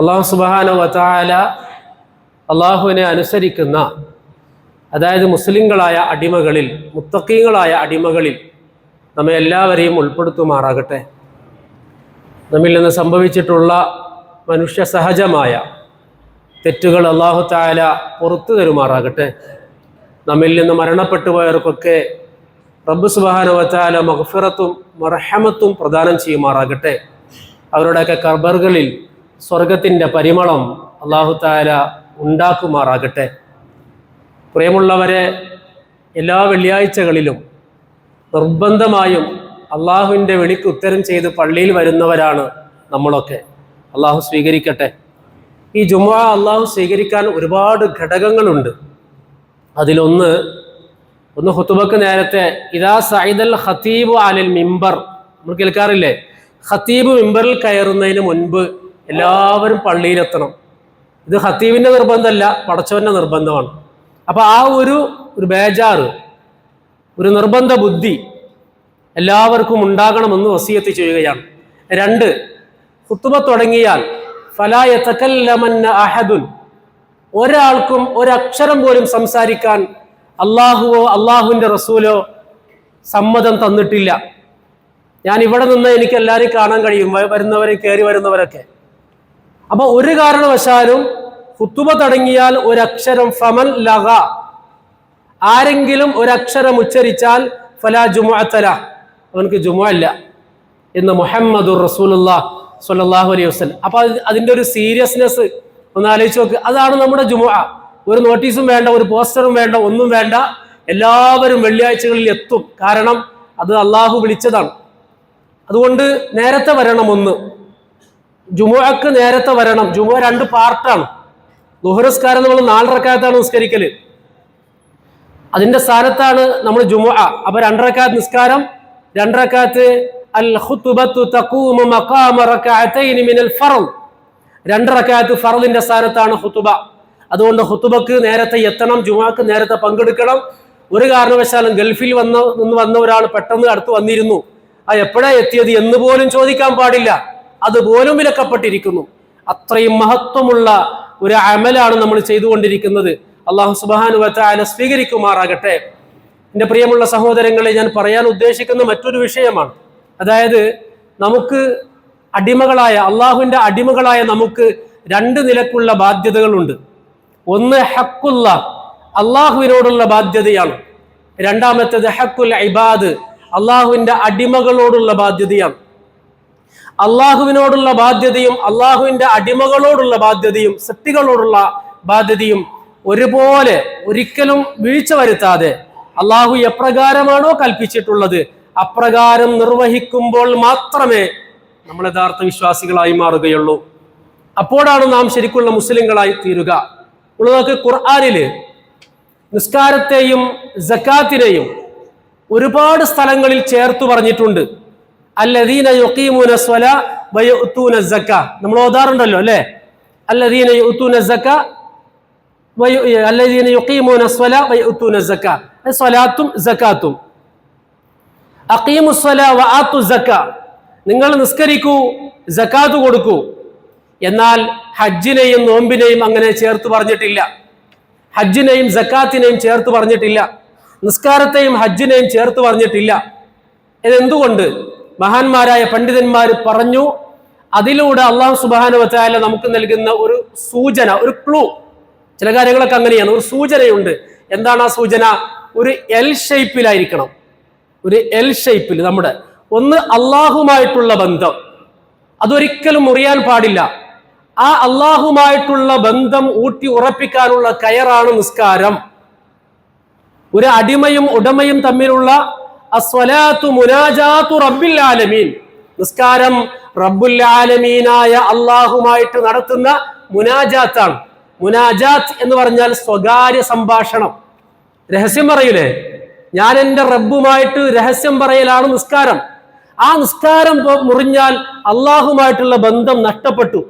അള്ളാഹു സുബാന വത്താല അള്ളാഹുവിനെ അനുസരിക്കുന്ന അതായത് മുസ്ലിങ്ങളായ അടിമകളിൽ മുത്തക്കീങ്ങളായ അടിമകളിൽ നമ്മെ എല്ലാവരെയും ഉൾപ്പെടുത്തുമാറാകട്ടെ. നമ്മിൽ നിന്ന് സംഭവിച്ചിട്ടുള്ള മനുഷ്യ സഹജമായ തെറ്റുകൾ അള്ളാഹു താല പുറത്തു തരുമാറാകട്ടെ. നമ്മിൽ നിന്ന് മരണപ്പെട്ടു പോയവർക്കൊക്കെ റബ്ബ് സുബാനുവത്താല മഹഫിറത്തും മർഹമത്തും പ്രദാനം ചെയ്യുമാറാകട്ടെ. അവരുടെയൊക്കെ കർബറുകളിൽ സ്വർഗത്തിന്റെ പരിമളം അള്ളാഹു താല ഉണ്ടാക്കുമാറാകട്ടെ. പ്രിയമുള്ളവരെ എല്ലാ വെള്ളിയാഴ്ചകളിലും നിർബന്ധമായും അള്ളാഹുവിന്റെ വിളിക്ക് ഉത്തരം ചെയ്ത് പള്ളിയിൽ വരുന്നവരാണ് നമ്മളൊക്കെ. അള്ളാഹു സ്വീകരിക്കട്ടെ. ഈ ജുമ അള്ളാഹു സ്വീകരിക്കാൻ ഒരുപാട് ഘടകങ്ങളുണ്ട്. അതിലൊന്ന് ഒന്ന് ഹുത്തുബക്ക് നേരത്തെ ഇതാ സൈദൽ ഖത്തീബ് അലൽ മിമ്പർ നമ്മൾ കേൾക്കാറില്ലേ? ഖത്തീബ് മിമ്പറിൽ കയറുന്നതിന് മുൻപ് എല്ലാവരും പള്ളിയിലെത്തണം. ഇത് ഹത്തീവിന്റെ നിർബന്ധമല്ല പടച്ചവന്റെ നിർബന്ധമാണ്. അപ്പോൾ ആ ഒരു ഒരു ബേജാറ് ഒരു നിർബന്ധ ബുദ്ധി എല്ലാവർക്കും ഉണ്ടാകണമെന്ന് വസീയത്ത് ചെയ്യുകയാണ്. രണ്ട് കുത്തുമ തുടങ്ങിയാൽ ഫലായത്തക്കല്ലമന്ന അഹദുൻ ഒരാൾക്കും ഒരക്ഷരം പോലും സംസാരിക്കാൻ അള്ളാഹുവോ അള്ളാഹുവിന്റെ റസൂലോ സമ്മതം തന്നിട്ടില്ല. ഞാൻ ഇവിടെ നിന്ന് എനിക്ക് എല്ലാവരെയും കാണാൻ കഴിയും വരുന്നവരെ കയറി വരുന്നവരൊക്കെ. അപ്പൊ ഒരു കാരണവശാലും കുത്തുമ തടങ്ങിയാൽ ഒരക്ഷരം ഫമൽ ലഹ ആരെങ്കിലും ഒരക്ഷരം ഉച്ചരിച്ചാൽ ഫലാ ജുമുഅത്തല. അവനക്ക് ജുമുഅ എന്ന് മുഹമ്മദുർ റസൂലുള്ള സ്വല്ലല്ലാഹു അലൈഹി വസ്ലം അപ്പൊ അത് അതിന്റെ ഒരു സീരിയസ്നെസ് ഒന്ന് ആലോചിച്ച് നോക്ക്. അതാണ് നമ്മുടെ ജുമുഅ. ഒരു നോട്ടീസും വേണ്ട ഒരു പോസ്റ്ററും വേണ്ട ഒന്നും വേണ്ട. എല്ലാവരും വെള്ളിയാഴ്ചകളിൽ എത്തും. കാരണം അത് അള്ളാഹു വിളിച്ചതാണ്. അതുകൊണ്ട് നേരത്തെ വരണം ഒന്ന്. ജുമുഅക്ക് നേരത്തെ വരണം. ജുമുഅ രണ്ട് പാർട്ടാണ്. ദുഹറസ്കാരം നമ്മൾ നാലരക്കാലത്താണ് നിസ്കരിക്കൽ. അതിന്റെ സ്ഥാനത്താണ് നമ്മൾ ജുമുഅ. അപ്പൊ രണ്ടരക്കാത്ത് നിസ്കാരം രണ്ടരക്കാത്ത് അൽ ഫറലിന്റെ സ്ഥാനത്താണ് ഹുത്തുബ അതുകൊണ്ട് ഹുത്തുബക്ക് നേരത്തെ എത്തണം ജുമാക്ക് നേരത്തെ പങ്കെടുക്കണം. ഒരു കാരണവശാലും ഗൾഫിൽ വന്ന നിന്ന് വന്ന ഒരാൾ പെട്ടെന്ന് അടുത്ത് വന്നിരുന്നു. ആ എപ്പോഴാ എത്തിയത് എന്ന് പോലും ചോദിക്കാൻ പാടില്ല. അതുപോലും വിലക്കപ്പെട്ടിരിക്കുന്നു. അത്രയും മഹത്വമുള്ള ഒരു അമലാണ് നമ്മൾ ചെയ്തുകൊണ്ടിരിക്കുന്നത്. അള്ളാഹു സുബാനു വത്താല സ്വീകരിക്കുമാറാകട്ടെ. എന്റെ പ്രിയമുള്ള സഹോദരങ്ങളെ ഞാൻ പറയാൻ ഉദ്ദേശിക്കുന്ന മറ്റൊരു വിഷയമാണ്. അതായത് നമുക്ക് അടിമകളായ അള്ളാഹുവിന്റെ അടിമകളായ നമുക്ക് രണ്ട് നിലക്കുള്ള ബാധ്യതകളുണ്ട്. ഒന്ന് ഹക്കുല്ല അള്ളാഹുവിനോടുള്ള ബാധ്യതയാണ്. രണ്ടാമത്തേത് ഹക്കുൽ ഇബാദ് അള്ളാഹുവിന്റെ അടിമകളോടുള്ള ബാധ്യതയാണ്. അള്ളാഹുവിനോടുള്ള ബാധ്യതയും അള്ളാഹുവിന്റെ അടിമകളോടുള്ള ബാധ്യതയും സൃഷ്ടികളോടുള്ള ബാധ്യതയും ഒരുപോലെ ഒരിക്കലും വീഴ്ച വരുത്താതെ അള്ളാഹു എപ്രകാരമാണോ കൽപ്പിച്ചിട്ടുള്ളത് അപ്രകാരം നിർവഹിക്കുമ്പോൾ മാത്രമേ നമ്മൾ യഥാർത്ഥ വിശ്വാസികളായി മാറുകയുള്ളൂ. അപ്പോഴാണ് നാം ശരിക്കുള്ള മുസ്ലിങ്ങളായി തീരുക. ഉള്ളതൊക്കെ ഖുർആാനിൽ നിസ്കാരത്തെയും ജക്കാത്തിനെയും ഒരുപാട് സ്ഥലങ്ങളിൽ ചേർത്ത് പറഞ്ഞിട്ടുണ്ട്. അല്ലദീന യുഖീമുന സ്വല വയുത്തൂന സക്ക. നമ്മൾ ഓതാറുണ്ടല്ലോ അല്ലേ? അല്ലദീന യുത്തൂന സക്ക അല്ലദീന യുഖീമുന സ്വല വയുത്തൂന സക്ക. സ്വലാത്തും സക്കാത്തും. അഖീമു സ്വല വആത്തു സക്ക. നിങ്ങൾ നിസ്കരിക്കൂ സക്കാത്ത് കൊടുക്കൂ. എന്നാൽ ഹജ്ജിനെയും നോമ്പിനെയും അങ്ങനെ ചേർത്ത് പറഞ്ഞിട്ടില്ല. ഹജ്ജിനെയും സക്കാത്തിനെയും ചേർത്ത് പറഞ്ഞിട്ടില്ല. നിസ്കാരത്തെയും ഹജ്ജിനെയും ചേർത്ത് പറഞ്ഞിട്ടില്ല. ഇതെന്തുകൊണ്ട്? മഹാന്മാരായ പണ്ഡിതന്മാർ പറഞ്ഞു. അതിലൂടെ അള്ളാഹു സുബാനുവത്തായ നമുക്ക് നൽകുന്ന ഒരു സൂചന ഒരു ക്ലൂ ചില കാര്യങ്ങളൊക്കെ അങ്ങനെയാണ്. ഒരു സൂചനയുണ്ട്. എന്താണ് ആ സൂചന? ഒരു എൽ ഷേപ്പിലായിരിക്കണം ഒരു എൽ ഷേപ്പിൽ നമ്മുടെ. ഒന്ന് അള്ളാഹുമായിട്ടുള്ള ബന്ധം. അതൊരിക്കലും മുറിയാൻ പാടില്ല. ആ അള്ളാഹുമായിട്ടുള്ള ബന്ധം ഊട്ടി ഉറപ്പിക്കാനുള്ള കയറാണ് നിസ്കാരം. ഒരു അടിമയും ഉടമയും തമ്മിലുള്ള നിസ്കാരം റബ്ബുൽ ആലമീനായ അള്ളാഹുമായിട്ട് നടത്തുന്ന മുനാജാത്താണ്. മുനാജാത്ത് എന്ന് പറഞ്ഞാൽ സ്വകാര്യ സംഭാഷണം. രഹസ്യം പറയൂലേ? ഞാൻ എന്റെ റബ്ബുമായിട്ട് രഹസ്യം പറയലാണ് നിസ്കാരം. ആ നിസ്കാരം മുറിഞ്ഞാൽ അള്ളാഹുമായിട്ടുള്ള ബന്ധം നഷ്ടപ്പെട്ടു.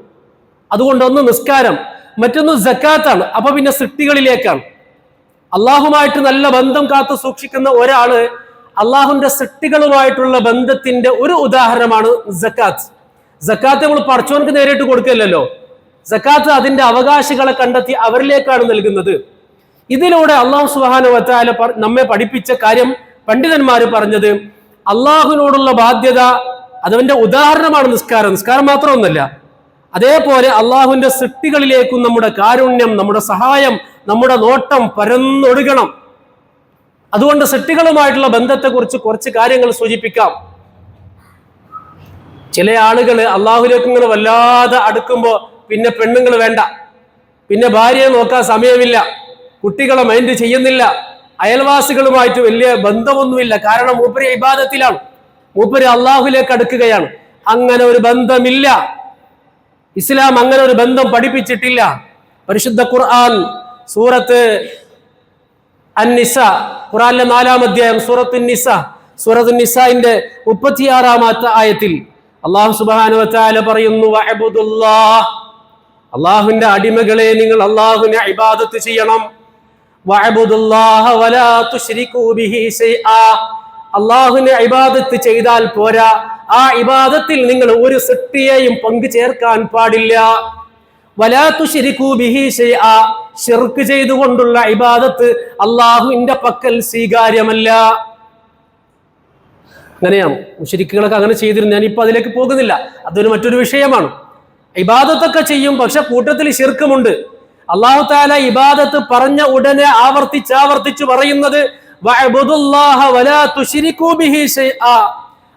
അതുകൊണ്ട് ഒന്ന് നിസ്കാരം മറ്റൊന്ന് ജക്കാത്താണ് അപ്പൊ പിന്നെ സൃഷ്ടികളിലേക്കാണ്. അള്ളാഹുമായിട്ട് നല്ല ബന്ധം കാത്തു സൂക്ഷിക്കുന്ന ഒരാൾ അള്ളാഹുവിന്റെ സൃഷ്ടികളുമായിട്ടുള്ള ബന്ധത്തിന്റെ ഒരു ഉദാഹരണമാണ് ജക്കാത്ത് ജക്കാത്ത് നമ്മൾ പറച്ചോനക്ക് നേരിട്ട് കൊടുക്കില്ലല്ലോ. ജക്കാത്ത് അതിന്റെ അവകാശികളെ കണ്ടെത്തി അവരിലേക്കാണ് നൽകുന്നത്. ഇതിലൂടെ അള്ളാഹു സുഹാന വത്താല നമ്മെ പഠിപ്പിച്ച കാര്യം പണ്ഡിതന്മാർ പറഞ്ഞത് അള്ളാഹുവിനോടുള്ള ബാധ്യത അതവന്റെ ഉദാഹരണമാണ് നിസ്കാരം. നിസ്കാരം മാത്രമൊന്നുമല്ല. അതേപോലെ അള്ളാഹുവിന്റെ സൃഷ്ടികളിലേക്കും നമ്മുടെ കാരുണ്യം നമ്മുടെ സഹായം നമ്മുടെ നോട്ടം പരന്നൊടുകണം അതുകൊണ്ട് സൃഷ്ടികളുമായിട്ടുള്ള ബന്ധത്തെക്കുറിച്ച് കുറച്ച് കാര്യങ്ങൾ സൂചിപ്പിക്കാം. ചില ആളുകൾ അള്ളാഹുലേക്ക് ഇങ്ങനെ വല്ലാതെ അടുക്കുമ്പോൾ പിന്നെ പെണ്ണുങ്ങൾ വേണ്ട. പിന്നെ ഭാര്യയെ നോക്കാൻ സമയമില്ല. കുട്ടികളെ മൈൻഡ് ചെയ്യുന്നില്ല. അയൽവാസികളുമായിട്ട് വലിയ ബന്ധമൊന്നുമില്ല. കാരണം മൂപ്പര് ഇബാദത്തിലാണ്. മൂപ്പര് അള്ളാഹുലേക്ക് അടുക്കുകയാണ്. അങ്ങനെ ഒരു ബന്ധമില്ല. ഇസ്ലാം അങ്ങനെ ഒരു ബന്ധം പഠിപ്പിച്ചിട്ടില്ല. പരിശുദ്ധ ഖുർആൻ സൂറത്ത് അന്നിസ ഖുറാനിലെ നാലാം അധ്യായം സൂറത്ത് നിസ സൂറത്തു നിസാന്റെ മുപ്പത്തിയാറാമത്തെ ആയത്തിൽ അള്ളാഹു സുബാന പറയുന്നു അള്ളാഹുവിന്റെ അടിമകളെ നിങ്ങൾ അള്ളാഹുവിനെ ഇബാദത്ത് ചെയ്യണം. അള്ളാഹുവിനെ ഇബാദത്ത് ചെയ്താൽ പോരാ. ആ ഇബാദത്തിൽ നിങ്ങൾ ഒരു സൃഷ്ടിയെയും പങ്കു ചേർക്കാൻ പാടില്ല. വലാ ശരിക്കൂ ബിഹി ശൈആ ഷിർക്ക് ചെയ്തുകൊണ്ടുള്ള ഇബാദത്ത് അള്ളാഹുവിന്റെ പക്കൽ സ്വീകാര്യമല്ല. അങ്ങനെയാണ്. മുഷരിക്കുകളൊക്കെ അങ്ങനെ ചെയ്തിരുന്നു. ഞാനിപ്പോൾ അതിലേക്ക് പോകുന്നില്ല. അതൊരു മറ്റൊരു വിഷയമാണ്. ഇബാദത്തൊക്കെ ചെയ്യും പക്ഷെ കൂട്ടത്തിൽ ശിർക്കുമുണ്ട് അള്ളാഹു താല ഇബാദത്ത് പറഞ്ഞ ഉടനെ ആവർത്തിച്ച് ആവർത്തിച്ച് പറയുന്നത്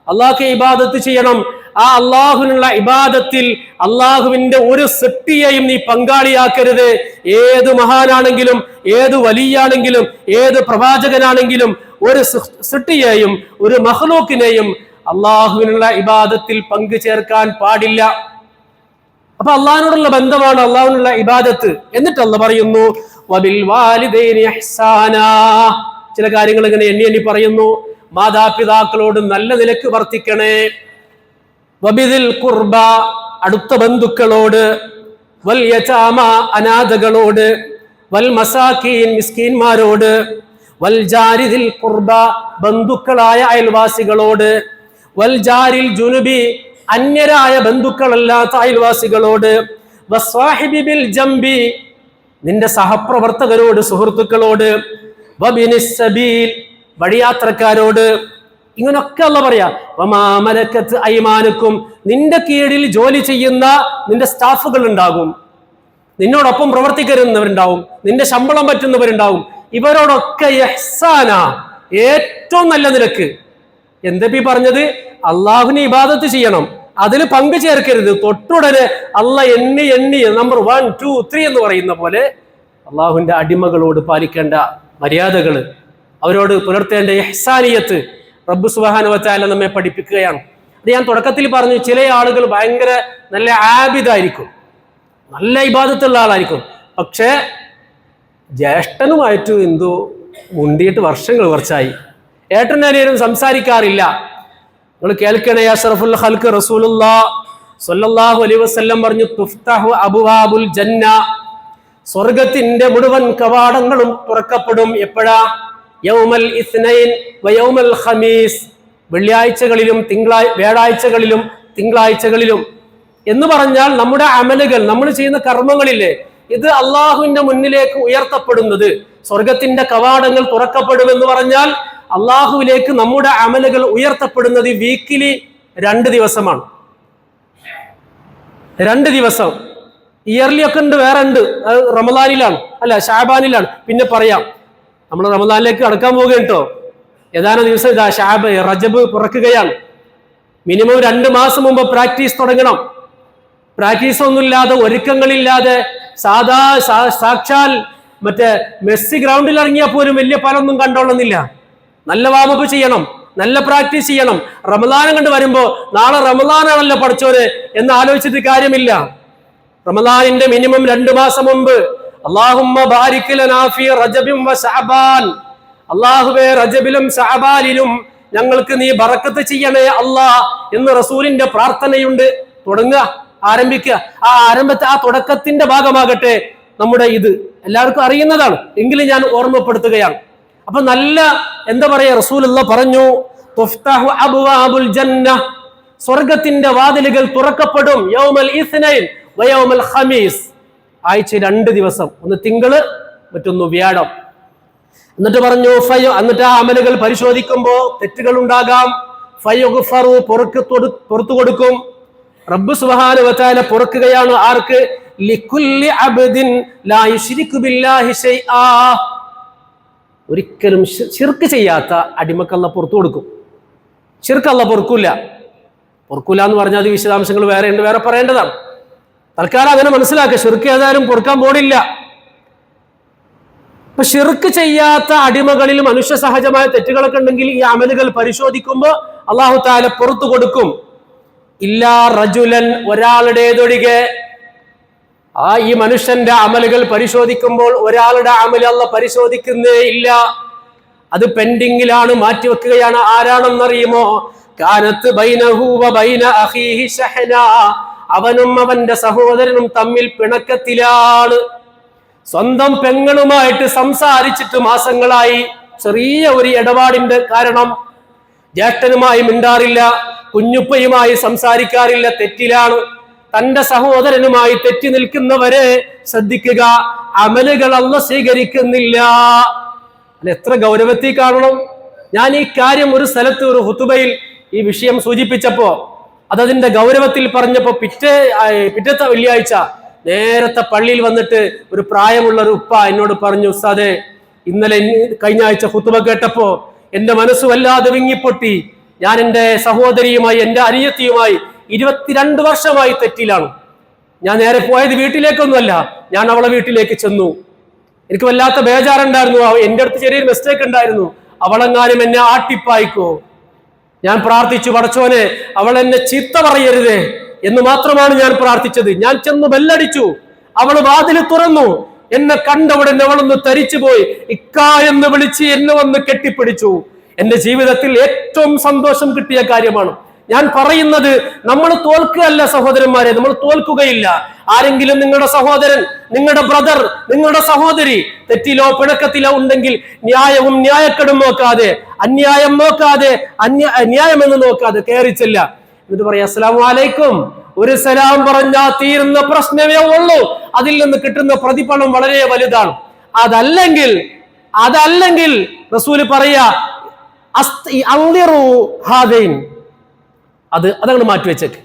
അള്ളാഹ് ഇബാദത്ത് ചെയ്യണം. ആ അള്ളാഹുവിനുള്ള ഇബാദത്തിൽ അള്ളാഹുവിന്റെ ഒരു സൃഷ്ടിയെയും നീ പങ്കാളിയാക്കരുത്. ഏത് മഹാനാണെങ്കിലും ഏത് വലിയാണെങ്കിലും ഏത് പ്രവാചകനാണെങ്കിലും ഒരു സൃഷ്ടിയെയും ഒരു മഹ്ലൂക്കിനെയും അള്ളാഹുവിനുള്ള ഇബാദത്തിൽ പങ്കു ചേർക്കാൻ പാടില്ല. അപ്പൊ അള്ളാഹിനോടുള്ള ബന്ധമാണ് അള്ളാഹുവിനുള്ള ഇബാദത്ത്. എന്നിട്ട് അല്ല പറയുന്നു. ചില കാര്യങ്ങൾ ഇങ്ങനെ എണ്ണി എണ്ണി പറയുന്നു മാതാപിതാക്കളോട് നല്ല നിലയ്ക്ക് വർത്തിക്കണേ. വബിദിൽ കുർബ അടുത്ത ബന്ധുക്കളോട് വൽ യചാമ അനാഥകളോട് വൽ മസാക്കീൻ മിസ്കീന്മാരോട് വൽ ജാരിദിൽ കുർബ ബന്ധുക്കളായ അയൽവാസികളോട് വൽ ജാരിൽ ജുനുബി അന്യരായ ബന്ധുക്കളല്ലാത്ത അയൽവാസികളോട് വസ്വാഹിബി ബിൽ ജംബി നിന്റെ സഹപ്രവർത്തകരോട് സുഹൃത്തുക്കളോട് വബിനിസ് സബീൽ വഴിയാത്രക്കാരോട് ഇങ്ങനൊക്കെ അല്ല പറയാ. ഐമാനുക്കും നിന്റെ കീഴിൽ ജോലി ചെയ്യുന്ന നിന്റെ സ്റ്റാഫുകൾ ഉണ്ടാകും നിന്നോടൊപ്പം പ്രവർത്തിക്കരുന്നവരുണ്ടാവും. നിന്റെ ശമ്പളം പറ്റുന്നവരുണ്ടാവും. ഇവരോടൊക്കെ യഹ്സാന ഏറ്റവും നല്ല നിരക്ക്. എന്തപ്പി പറഞ്ഞത്? അള്ളാഹുവിനെ ഇബാദത്ത് ചെയ്യണം. അതിൽ പങ്കു ചേർക്കരുത്. തൊട്ടുടനെ അല്ല എണ്ണി എണ്ണി നമ്പർ വൺ ടു ത്രീ എന്ന് പറയുന്ന പോലെ അള്ളാഹുവിന്റെ അടിമകളോട് പാലിക്കേണ്ട മര്യാദകൾ അവരോട് പുലർത്തേണ്ട എഹ്സാനിയത്ത്. റബ്ബ് സുബാനുവച്ചാല നമ്മെ പഠിപ്പിക്കുകയാണ്. അത് ഞാൻ തുടക്കത്തിൽ പറഞ്ഞു ചില ആളുകൾ ഭയങ്കര നല്ല ആബിദായിരിക്കും. നല്ല ഇബാദത്തുള്ള ആളായിരിക്കും. പക്ഷേ ജ്യേഷ്ഠനുമായിട്ട് എന്തോ മുണ്ടിയിട്ട് വർഷങ്ങൾ കുറച്ചായി. ഏട്ടനും സംസാരിക്കാറില്ല. നിങ്ങൾ കേൾക്കണേ അഷറഫുൽ ഹൽക്ക് റസൂലുല്ലാ സല്ലല്ലാഹു അലൈഹി വസല്ലം പറഞ്ഞു തുഫ്തഹു അബുവാബുൽ ജന്ന. സ്വർഗത്തിന്റെ മുഴുവൻ കവാടങ്ങളും തുറക്കപ്പെടും. എപ്പോഴാ? യൗമൽ ഇസ്നൈൻ വയൗമൽ ഖമീസ്. വെള്ളിയാഴ്ചകളിലും തിങ്കളാഴ് വ്യാഴാഴ്ചകളിലും തിങ്കളാഴ്ചകളിലും. എന്ന് പറഞ്ഞാൽ നമ്മുടെ അമലുകൾ നമ്മൾ ചെയ്യുന്ന കർമ്മങ്ങളില്ലേ ഇത് അള്ളാഹുവിന്റെ മുന്നിലേക്ക് ഉയർത്തപ്പെടുന്നത്. സ്വർഗത്തിന്റെ കവാടങ്ങൾ തുറക്കപ്പെടുമെന്ന് പറഞ്ഞാൽ അള്ളാഹുവിലേക്ക് നമ്മുടെ അമലുകൾ ഉയർത്തപ്പെടുന്നത് വീക്കിലി രണ്ട് ദിവസമാണ്. രണ്ട് ദിവസം. ഇയർലി ഒക്കെ ഉണ്ട് വേറെ ഉണ്ട്. റമദാനിലാണ് അല്ല ഷാബാനിലാണ്. പിന്നെ പറയാം നമ്മൾ റമദാനിലേക്ക് കടക്കാൻ പോവുകയാണ് കേട്ടോ ഏതാനും ദിവസം ഇതാ ഷാബ് റജബ് പുറക്കുകയാണ്. മിനിമം രണ്ട് മാസം മുമ്പ് പ്രാക്ടീസ് തുടങ്ങണം. പ്രാക്ടീസ് ഒന്നുമില്ലാതെ ഒരുക്കങ്ങളില്ലാതെ സാധാ സാക്ഷാൽ മറ്റേ മെസ്സി ഗ്രൗണ്ടിൽ ഇറങ്ങിയാൽ പോലും വലിയ പലൊന്നും കണ്ടോളുന്നില്ല നല്ല വാമപ്പ് ചെയ്യണം നല്ല പ്രാക്ടീസ് ചെയ്യണം. റമദാനം കണ്ട് വരുമ്പോൾ നാളെ റമദാനാണല്ലോ പഠിച്ചോര് എന്ന് ആലോചിച്ചിട്ട് കാര്യമില്ല. റമദാനിന്റെ മിനിമം രണ്ട് മാസം മുമ്പ് അള്ളാഹുമ്മ ഫീ വ റജബിലും സഹബാലിലും ഞങ്ങൾക്ക് നീ ബറക്കത്ത് ചെയ്യണേ അല്ലാ എന്ന് റസൂലിന്റെ പ്രാർത്ഥനയുണ്ട്. തുടങ്ങുക ആരംഭിക്കുക. ആ ആരംഭത്തെ ആ തുടക്കത്തിന്റെ ഭാഗമാകട്ടെ നമ്മുടെ ഇത്. എല്ലാവർക്കും അറിയുന്നതാണ്. എങ്കിലും ഞാൻ ഓർമ്മപ്പെടുത്തുകയാണ്. അപ്പൊ നല്ല എന്താ പറയാ റസൂലുള്ള പറഞ്ഞു സ്വർഗത്തിന്റെ വാതിലുകൾ തുറക്കപ്പെടും. യൗമൽ ഖമീസ്. ആഴ്ച രണ്ട് ദിവസം. ഒന്ന് തിങ്കൾ മറ്റൊന്ന് വ്യാഴം. എന്നിട്ട് പറഞ്ഞു ഫയോ എന്നിട്ട് ആ അമലുകൾ പരിശോധിക്കുമ്പോൾ തെറ്റുകൾ ഉണ്ടാകാം. ഫയുഗ്ഫറു പൊറുക്ക് പുറത്തു കൊടുക്കും. റബ്ബ് വച്ചാല പൊറുക്കുകയാണ് ആർക്ക്? ഒരിക്കലും ശിർക്ക് ചെയ്യാത്ത അടിമക്കല്ല പുറത്തു കൊടുക്കും. ശിർക്കല്ല പൊറുക്കൂല. പൊറുക്കൂല എന്ന് പറഞ്ഞാൽ അത് വിശദാംശങ്ങൾ വേറെ ഉണ്ട് വേറെ പറയേണ്ടതാണ്. തൽക്കാലം അതിനെ മനസ്സിലാക്കുക ഷിർക്ക് ഏതായാലും പൊറുക്കാൻ പോണില്ല. ഇപ്പൊ ഷിർക്ക് ചെയ്യാത്ത അടിമകളിൽ മനുഷ്യ സഹജമായ തെറ്റുകളൊക്കെ ഉണ്ടെങ്കിൽ ഈ അമലുകൾ പരിശോധിക്കുമ്പോൾ അള്ളാഹു താല പുറത്തു കൊടുക്കും. ഇല്ലാ റജുലൻ ഒരാളുടേതൊഴികെ. ആ ഈ മനുഷ്യന്റെ അമലുകൾ പരിശോധിക്കുമ്പോൾ ഒരാളുടെ അമൽ അല്ല പരിശോധിക്കുന്നേ ഇല്ല. അത് പെൻഡിങ്ങിലാണ് മാറ്റിവെക്കുകയാണ് ആരാണെന്നറിയുമോ? കാനത്ത് ബൈനഹൂവ ബൈന അഹീഹി ശഹന അവനും അവന്റെ സഹോദരനും തമ്മിൽ പിണക്കത്തിലാണ്. സ്വന്തം പെങ്ങളുമായിട്ട് സംസാരിച്ചിട്ട് മാസങ്ങളായി ചെറിയ ഒരു ഇടപാടിന്റെ കാരണം ജ്യേഷ്ഠനുമായി മിണ്ടാറില്ല കുഞ്ഞുപ്പയുമായി സംസാരിക്കാറില്ല തെറ്റിലാണ്. തന്റെ സഹോദരനുമായി തെറ്റി നിൽക്കുന്നവരെ ശ്രദ്ധിക്കുക അമലുകൾ അല്ല സ്വീകരിക്കുന്നില്ല. എത്ര ഗൗരവത്തിൽ കാണണം. ഞാൻ ഈ കാര്യം ഒരു സ്ഥലത്ത് ഒരു ഹുത്തുബയിൽ ഈ വിഷയം സൂചിപ്പിച്ചപ്പോ അതതിന്റെ ഗൗരവത്തിൽ പറഞ്ഞപ്പോ പിറ്റേ പിറ്റത്തെ വെള്ളിയാഴ്ച നേരത്തെ പള്ളിയിൽ വന്നിട്ട് ഒരു പ്രായമുള്ള ഒരു ഉപ്പ എന്നോട് പറഞ്ഞു ഉസ്താദെ ഇന്നലെ ഇന്ന് കഴിഞ്ഞ ആഴ്ച ഹുത്തുബ കേട്ടപ്പോ എന്റെ മനസ്സ് വല്ലാതെ വിങ്ങിപ്പൊട്ടി. ഞാൻ എന്റെ സഹോദരിയുമായി എന്റെ അനിയത്തിയുമായി ഇരുപത്തിരണ്ട് വർഷമായി തെറ്റിയിലാണ് ഞാൻ നേരെ പോയത് വീട്ടിലേക്കൊന്നുമല്ല ഞാൻ അവളെ വീട്ടിലേക്ക് ചെന്നു. എനിക്ക് വല്ലാത്ത ബേജാറുണ്ടായിരുന്നു. എന്റെ അടുത്ത് ചെറിയൊരു മിസ്റ്റേക്ക് ഉണ്ടായിരുന്നു. അവളെങ്ങാനും എന്നെ ആട്ടിപ്പായിക്കോ? ഞാൻ പ്രാർത്ഥിച്ചു പടച്ചോനെ അവൾ എന്നെ ചീത്ത പറയരുതേ എന്ന് മാത്രമാണ് ഞാൻ പ്രാർത്ഥിച്ചത്. ഞാൻ ചെന്ന് ബെല്ലടിച്ചു. അവൾ വാതിൽ തുറന്നു. എന്നെ കണ്ടവിടെ അവളൊന്ന് തരിച്ചു പോയി ഇക്ക എന്ന് വിളിച്ച് എന്നെ വന്ന് കെട്ടിപ്പിടിച്ചു. എന്റെ ജീവിതത്തിൽ ഏറ്റവും സന്തോഷം കിട്ടിയ കാര്യമാണ് ഞാൻ പറയുന്നത് നമ്മൾ തോൽക്കുകയല്ല സഹോദരന്മാരെ നമ്മൾ തോൽക്കുകയില്ല. ആരെങ്കിലും നിങ്ങളുടെ സഹോദരൻ നിങ്ങളുടെ ബ്രദർ നിങ്ങളുടെ സഹോദരി തെറ്റിലോ പിണക്കത്തിലോ ഉണ്ടെങ്കിൽ ന്യായവും ന്യായക്കെടും നോക്കാതെ അന്യായം നോക്കാതെ അന്യ ന്യായമെന്ന് നോക്കാതെ കയറിച്ചില്ല എന്നിട്ട് പറയാം അസ്സലാമു അലൈക്കും. ഒരു സലാം പറഞ്ഞാൽ തീരുന്ന പ്രശ്നമേ ഉള്ളൂ. അതിൽ നിന്ന് കിട്ടുന്ന പ്രതിഫലം വളരെ വലുതാണ്. അതല്ലെങ്കിൽ അതല്ലെങ്കിൽ റസൂൽ പറയാ ഹാദൈൻ. അത് അതങ്ങോട്ട് മാറ്റി വെച്ചേക്ക്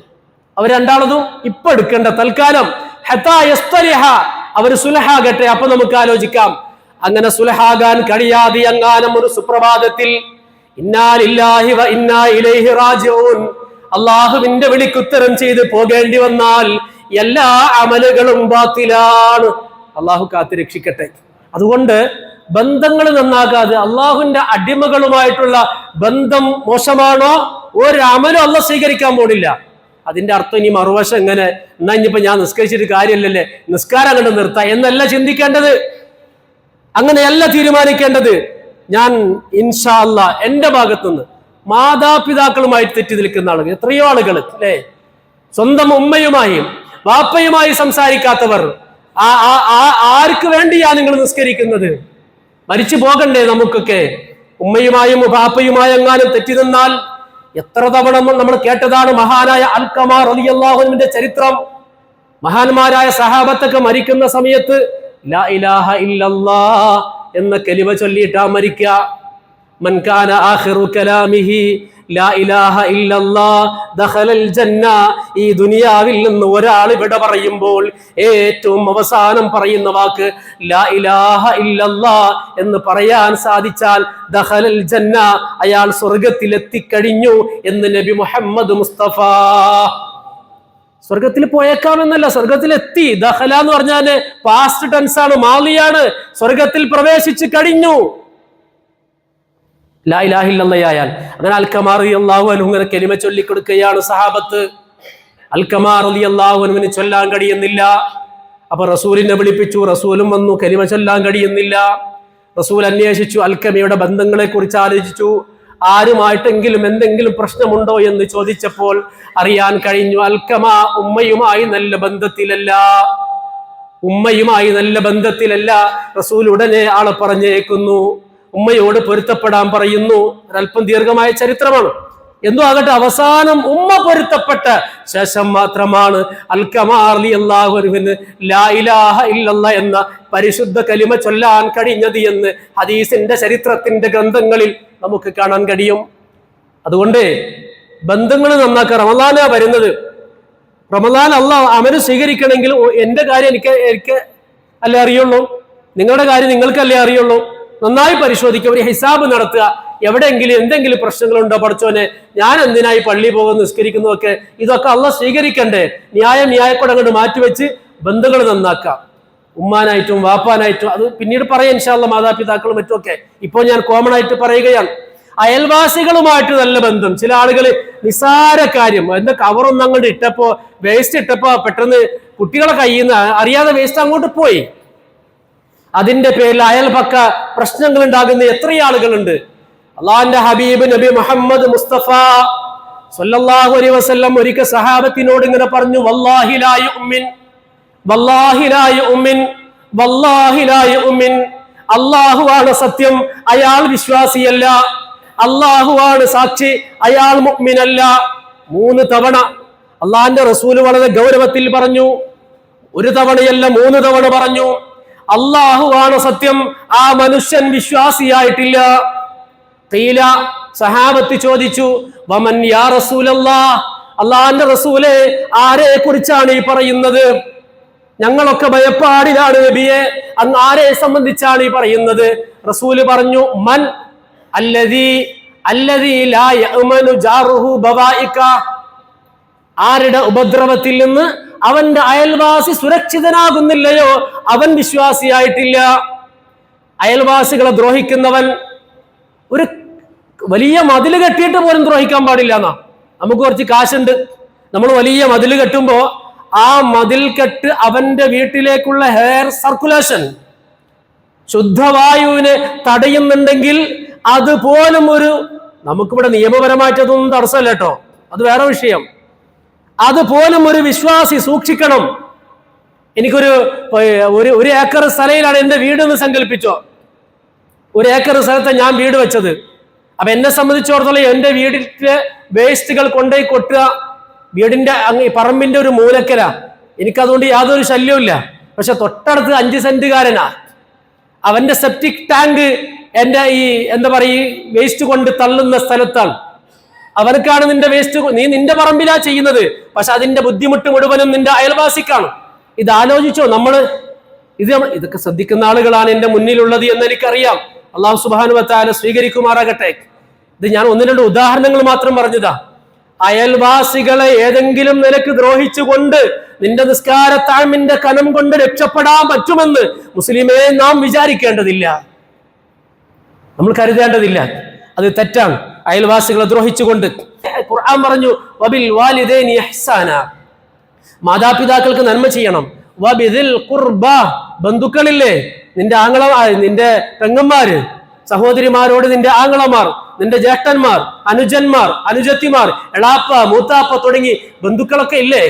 അവർ രണ്ടാളതും ഇപ്പൊ എടുക്കേണ്ട തൽക്കാലം. അവർ സുലഹാകട്ടെ അപ്പൊ നമുക്ക് ആലോചിക്കാം. അങ്ങനെ സുലഹാകാൻ കഴിയാതെ അങ്ങാനം ഒരു സുപ്രഭാതത്തിൽ അള്ളാഹുവിന്റെ വിളിക്കുത്തരം ചെയ്ത് പോകേണ്ടി വന്നാൽ എല്ലാ അമലുകളും ബാത്തിലാണ്. അള്ളാഹു കാത്തു രക്ഷിക്കട്ടെ. അതുകൊണ്ട് ബന്ധങ്ങൾ നന്നാകാതെ അള്ളാഹുവിന്റെ അടിമകളുമായിട്ടുള്ള ബന്ധം മോശമാണോ? ഒരു അമലും അല്ല സ്വീകരിക്കാൻ പോണില്ല. അതിന്റെ അർത്ഥം ഇനി മറുവശം എങ്ങനെ? എന്നാ ഇനിയിപ്പോ ഞാൻ നിസ്കരിച്ചിട്ട് കാര്യമില്ലല്ലേ? നിസ്കാരം അങ്ങോട്ട് നിർത്താം എന്നല്ല ചിന്തിക്കേണ്ടത്. അങ്ങനെയല്ല തീരുമാനിക്കേണ്ടത്. ഞാൻ ഇൻഷാ അല്ല എന്റെ ഭാഗത്തുനിന്ന് മാതാപിതാക്കളുമായി തെറ്റി നിൽക്കുന്ന ആളുകൾ എത്രയോ ആളുകൾ അല്ലേ? സ്വന്തം ഉമ്മയുമായും വാപ്പയുമായി സംസാരിക്കാത്തവർ ആ- ആർക്ക് വേണ്ടിയാ നിങ്ങൾ നിസ്കരിക്കുന്നത്? മരിച്ചു പോകണ്ടേ നമുക്കൊക്കെ. ഉമ്മയുമായും ബാപ്പയുമായി എങ്ങാനും തെറ്റി നിന്നാൽ എത്ര തവണ നമ്മൾ കേട്ടതാണ് മഹാനായ അൽക്കമാർ അലി അള്ളാഹുവിന്റെ ചരിത്രം. മഹാന്മാരായ സഹാബത്തൊക്കെ മരിക്കുന്ന സമയത്ത് ലാ ഇലാഹ എന്ന കെലിവ ചൊല്ലിയിട്ടാ മരിക്കുക കലാമിഹി ലാ ഇലാഹ ദഖലൽ ഈ ദുനിയാവിൽ നിന്ന് ഒരാൾ ഇവിടെ പറയുമ്പോൾ ഏറ്റവും അവസാനം പറയുന്ന വാക്ക് ലാ ഇലാഹ എന്ന് പറയാൻ സാധിച്ചാൽ ദഖലൽ ജന്ന അയാൾ സ്വർഗത്തിൽ എത്തിക്കഴിഞ്ഞു എന്ന് നബി മുഹമ്മദ് മുസ്തഫ. സ്വർഗത്തിൽ പോയേക്കാമെന്നല്ല സ്വർഗത്തിൽ എത്തി ദഹല എന്ന് പറഞ്ഞാൽ പാസ്റ്റ് ടെൻസ് ആണ് മാലിയാണ്. സ്വർഗത്തിൽ പ്രവേശിച്ച് കഴിഞ്ഞു. ലായിലാഹില്ലയാൽ അങ്ങനെ അൽക്കമാർ അള്ളാഹു അനു ഇങ്ങനെ കെലിമ ചൊല്ലിക്കൊടുക്കുകയാണ് സഹാബത്ത്. അൽക്കമാർ അലി അള്ളാഹുനുവിന് ചൊല്ലാൻ കഴിയുന്നില്ല. അപ്പൊ റസൂലിനെ വിളിപ്പിച്ചു റസൂലും വന്നു കലിമ ചൊല്ലാൻ കഴിയുന്നില്ല. റസൂൽ അന്വേഷിച്ചു അൽക്കമയുടെ ബന്ധങ്ങളെ കുറിച്ച് ആലോചിച്ചു. ആരുമായിട്ടെങ്കിലും എന്തെങ്കിലും പ്രശ്നമുണ്ടോ എന്ന് ചോദിച്ചപ്പോൾ അറിയാൻ കഴിഞ്ഞു അൽക്കമ ഉമ്മയുമായി നല്ല ബന്ധത്തിലല്ല. ഉമ്മയുമായി നല്ല ബന്ധത്തിലല്ല. റസൂൽ ഉടനെ ആളെ പറഞ്ഞേക്കുന്നു. ഉമ്മയോട് പൊരുത്തപ്പെടാൻ പറയുന്നു. ഒരല്പം ദീർഘമായ ചരിത്രമാണ്. എന്തു ആകട്ടെ അവസാനം ഉമ്മ പൊരുത്തപ്പെട്ട ശേഷം മാത്രമാണ് എന്ന പരിശുദ്ധ കലിമ ചൊല്ലാൻ കഴിഞ്ഞത് എന്ന് ഹദീസിന്റെ ചരിത്രത്തിന്റെ ഗ്രന്ഥങ്ങളിൽ നമുക്ക് കാണാൻ കഴിയും. അതുകൊണ്ട് ബന്ധങ്ങൾ നന്നാക്കുക റമദാനാ വരുന്നത്. റമദാൻ അല്ല അവന് സ്വീകരിക്കണമെങ്കിൽ എന്റെ കാര്യം എനിക്ക് എനിക്ക് അല്ലേ അറിയുള്ളൂ? നിങ്ങളുടെ കാര്യം നിങ്ങൾക്കല്ലേ അറിയുള്ളൂ? നന്നായി പരിശോധിക്കുക ഒരു ഹിസാബ് നടത്തുക. എവിടെയെങ്കിലും എന്തെങ്കിലും പ്രശ്നങ്ങളുണ്ടോ പഠിച്ചോനെ ഞാൻ എന്തിനായി പള്ളി പോകുന്നു നിസ്കരിക്കുന്നതൊക്കെ? ഇതൊക്കെ അള്ള സ്വീകരിക്കണ്ടേ. ന്യായം ന്യായക്കൂടെ അങ്ങോട്ട് മാറ്റിവെച്ച് ബന്ധുക്കൾ നന്നാക്കാം. ഉമ്മാനായിട്ടും വാപ്പാനായിട്ടും അത് പിന്നീട് പറയാം ഇൻഷാല്ല മാതാപിതാക്കളും മറ്റുമൊക്കെ. ഇപ്പോൾ ഞാൻ കോമൺ ആയിട്ട് പറയുകയാണ്. അയൽവാസികളുമായിട്ട് നല്ല ബന്ധം. ചില ആളുകൾ നിസാര കാര്യം. എന്താ കവറൊന്നും അങ്ങോട്ട് ഇട്ടപ്പോ വേസ്റ്റ് ഇട്ടപ്പോ പെട്ടെന്ന് കുട്ടികളെ കയ്യിൽ നിന്ന് അറിയാതെ വേസ്റ്റ് അങ്ങോട്ട് പോയി. അതിന്റെ പേരിൽ അയൽപക്ക പ്രശ്നങ്ങൾ ഉണ്ടാകുന്ന എത്ര ആളുകളുണ്ട്. അള്ളാന്റെ ഹബീബ് നബി മുഹമ്മദ് മുസ്തഫ സല്ലല്ലാഹു അലൈഹി വസല്ലം ഒരിക്കൽ സഹാബത്തിനോട് ഇങ്ങനെ പറഞ്ഞു വല്ലാഹി ലാ യുഅ്മിൻ വല്ലാഹി ലാ യുഅ്മിൻ വല്ലാഹി ലാ യുഅ്മിൻ. അള്ളാഹുവാണ് സത്യം അയാൾ വിശ്വാസിയല്ല. അള്ളാഹുവാണ് സാക്ഷി അയാൾ മുഅ്മിനല്ല. മൂന്ന് തവണ അള്ളാഹിന്റെ റസൂൽ വളരെ ഗൗരവത്തിൽ പറഞ്ഞു ഒരു തവണയല്ല മൂന്ന് തവണ പറഞ്ഞു. അള്ളാഹുവാണ് സത്യം. ആ മനുഷ്യൻ വിശ്വാസിയായിട്ടില്ല. തീല സഹാബത്ത് ചോദിച്ചു വമൻ യാ റസൂലല്ലാ അള്ളാഹന്റെ റസൂലെ ആരെ കുറിച്ചാണ് ഈ പറയുന്നത്? ഞങ്ങളൊക്കെ ഭയപ്പാടിലാണ് നബിയെ. അന്ന് ആരെ സംബന്ധിച്ചാണ് ഈ പറയുന്നത്? റസൂൽ പറഞ്ഞു മൻ അല്ലദീ അല്ലദീ ലാ ജാറുഹു ബവായിക ആരുടെ ഉപദ്രവത്തിൽ നിന്ന് അവന്റെ അയൽവാസി സുരക്ഷിതനാകുന്നില്ലയോ? അവൻ വിശ്വാസിയായിട്ടില്ല. അയൽവാസികളെ ദ്രോഹിക്കുന്നവൻ ഒരു വലിയ മതിൽ കെട്ടിയിട്ട് പോലും ദ്രോഹിക്കാൻ പാടില്ല എന്നാ. നമുക്ക് കുറച്ച് കാശുണ്ട്. നമ്മൾ വലിയ മതിൽ കെട്ടുമ്പോ ആ മതിൽ കെട്ട് അവന്റെ വീട്ടിലേക്കുള്ള ഹെയർ സർക്കുലേഷൻ ശുദ്ധവായുവിനെ തടയുന്നുണ്ടെങ്കിൽ അതുപോലും ഒരു നമുക്കിവിടെ നിയമപരമായിട്ടതൊന്നും തടസ്സമല്ല കേട്ടോ. അത് വേറെ വിഷയം. അതുപോലും ഒരു വിശ്വാസി സൂക്ഷിക്കണം. എനിക്കൊരു ഒരു ഒരു ഏക്കർ സ്ഥലയിലാണ് വീട് എന്ന് സങ്കല്പിച്ചോ? ഒരു ഏക്കർ സ്ഥലത്ത് ഞാൻ വീട് വെച്ചത്. അപ്പൊ എന്നെ സംബന്ധിച്ചിടത്തോളം എന്റെ വീടിന്റെ വേസ്റ്റുകൾ കൊണ്ടുപോയി കൊട്ടുക വീടിന്റെ അങ്ങ് ഈ പറമ്പിന്റെ ഒരു മൂലക്കല എനിക്കതുകൊണ്ട് യാതൊരു ശല്യവുമില്ല. പക്ഷെ തൊട്ടടുത്ത് അഞ്ച് സെന്റുകാരനാ അവന്റെ സെപ്റ്റിക് ടാങ്ക് എന്റെ ഈ എന്താ പറയുക വേസ്റ്റ് കൊണ്ട് തള്ളുന്ന സ്ഥലത്താണ്. അവർക്കാണ് നിന്റെ വേസ്റ്റ് നീ നിന്റെ പറമ്പിലാ ചെയ്യുന്നത്. പക്ഷെ അതിന്റെ ബുദ്ധിമുട്ട് മുഴുവനും നിന്റെ അയൽവാസിക്കാണ്. ഇത് ആലോചിച്ചോ നമ്മൾ? ഇത് നമ്മൾ ഇതൊക്കെ ശ്രദ്ധിക്കുന്ന ആളുകളാണ് എന്റെ മുന്നിലുള്ളത് എന്ന് എനിക്കറിയാം. അള്ളാഹു സുബാനു വത്താല സ്വീകരിക്കുമാറാകട്ടെ. ഇത് ഞാൻ ഒന്ന് രണ്ട് ഉദാഹരണങ്ങൾ മാത്രം പറഞ്ഞതാ. അയൽവാസികളെ ഏതെങ്കിലും നിലയ്ക്ക് ദ്രോഹിച്ചുകൊണ്ട് നിന്റെ നിസ്കാരത്താഴ്മിന്റെ കനം കൊണ്ട് രക്ഷപ്പെടാൻ പറ്റുമെന്ന് മുസ്ലിമേ നാം വിചാരിക്കേണ്ടതില്ല. നമ്മൾ കരുതേണ്ടതില്ല. അത് തെറ്റാണ്. അയൽവാസികളെ ദ്രോഹിച്ചുകൊണ്ട് ഖുർആൻ പറഞ്ഞു വബിൽ ഇഹ്സാന. മാതാപിതാക്കൾക്ക് നന്മ ചെയ്യണം. വബിദിൽ കുർബ ബന്ധുക്കളില്ലേ? നിന്റെ ആങ്ങള നിന്റെ പെങ്ങന്മാര് സഹോദരിമാരോട് നിന്റെ ആങ്ങളമാർ നിന്റെ ജ്യേഷ്ഠന്മാർ അനുജന്മാർ അനുജത്തിമാർ എളാപ്പ മൂത്താപ്പ തുടങ്ങി ബന്ധുക്കളൊക്കെ ഇല്ലേ?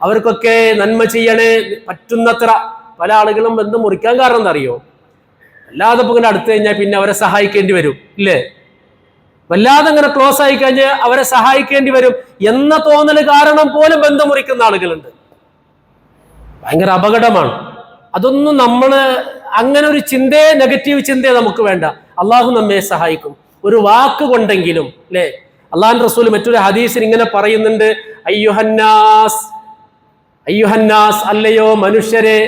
അവർക്കൊക്കെ നന്മ ചെയ്യണേ പറ്റുന്നത്ര പല ആളുകളും ബന്ധം മുറിക്കാൻ കാരണം എന്താ അറിയോ? അല്ലാതെ ഇപ്പൊ അടുത്ത് കഴിഞ്ഞാൽ പിന്നെ അവരെ സഹായിക്കേണ്ടി വരും ഇല്ലേ? വല്ലാതെ അങ്ങനെ ക്ലോസ് ആയി കഴിഞ്ഞ് അവരെ സഹായിക്കേണ്ടി വരും എന്ന തോന്നൽ കാരണം പോലും ബന്ധം മുറിക്കുന്ന ആളുകളുണ്ട്. ഭയങ്കര അപകടമാണ്. അതൊന്നും നമ്മൾ അങ്ങനെ ഒരു ചിന്തയെ നെഗറ്റീവ് ചിന്തയെ നമുക്ക് വേണ്ട. അള്ളാഹു നമ്മെ സഹായിക്കും. ഒരു വാക്ക് കൊണ്ടെങ്കിലും അല്ലേ അള്ളാഹൻ റസൂൽ മറ്റൊരു ഹദീസിൽ ഇങ്ങനെ പറയുന്നുണ്ട് അയ്യുഹന്നാസ് അയ്യുഹന്നാസ് അല്ലയോ മനുഷ്യരെ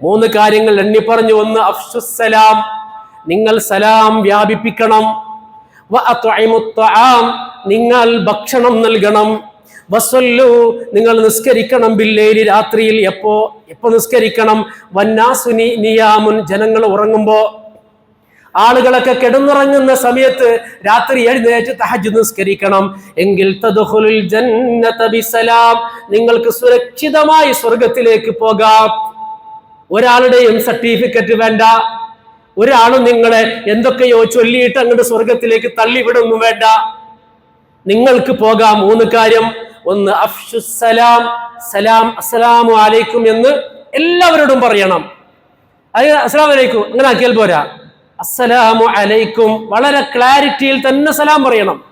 മൂന്ന് കാര്യങ്ങൾ എണ്ണി പറഞ്ഞു ഒന്ന് അഫ്സുസലാം നിങ്ങൾ സലാം വ്യാപിപ്പിക്കണം നിങ്ങൾ ഭക്ഷണം നൽകണം. വസ്വല്ലു നിങ്ങൾ നിസ്കരിക്കണം ബില്ലേലി രാത്രിയിൽ. എപ്പോ എപ്പോ നിസ്കരിക്കണം? വന്നാസുനി നിയാമുൻ ജനങ്ങൾ ഉറങ്ങുമ്പോ. ആളുകളൊക്കെ കിടന്നുറങ്ങുന്ന സമയത്ത് രാത്രി എഴുന്നേറ്റ് തഹജ് നിസ്കരിക്കണം. എങ്കിൽ തദ്ഖുലുൽ ജന്നത ബിസലാം നിങ്ങൾക്ക് സുരക്ഷിതമായി സ്വർഗത്തിലേക്ക് പോകാം. ഒരാളുടെയും സർട്ടിഫിക്കറ്റ് വേണ്ട. ഒരാളും നിങ്ങളെ എന്തൊക്കെയോ ചൊല്ലിയിട്ട് അങ്ങോട്ട് സ്വർഗത്തിലേക്ക് തള്ളിവിടൊന്നും വേണ്ട. നിങ്ങൾക്ക് പോകാം. മൂന്ന് കാര്യം. ഒന്ന് അഫ്ഷുസലാം സലാം. അസ്സലാമു അലൈക്കും എന്ന് എല്ലാവരോടും പറയണം. അത് അസ്സലാം അലൈക്കും. അങ്ങനെ ആക്കിയാൽ പോരാ. അസ്സലാമു അലൈക്കും. വളരെ ക്ലാരിറ്റിയിൽ തന്നെ സലാം പറയണം.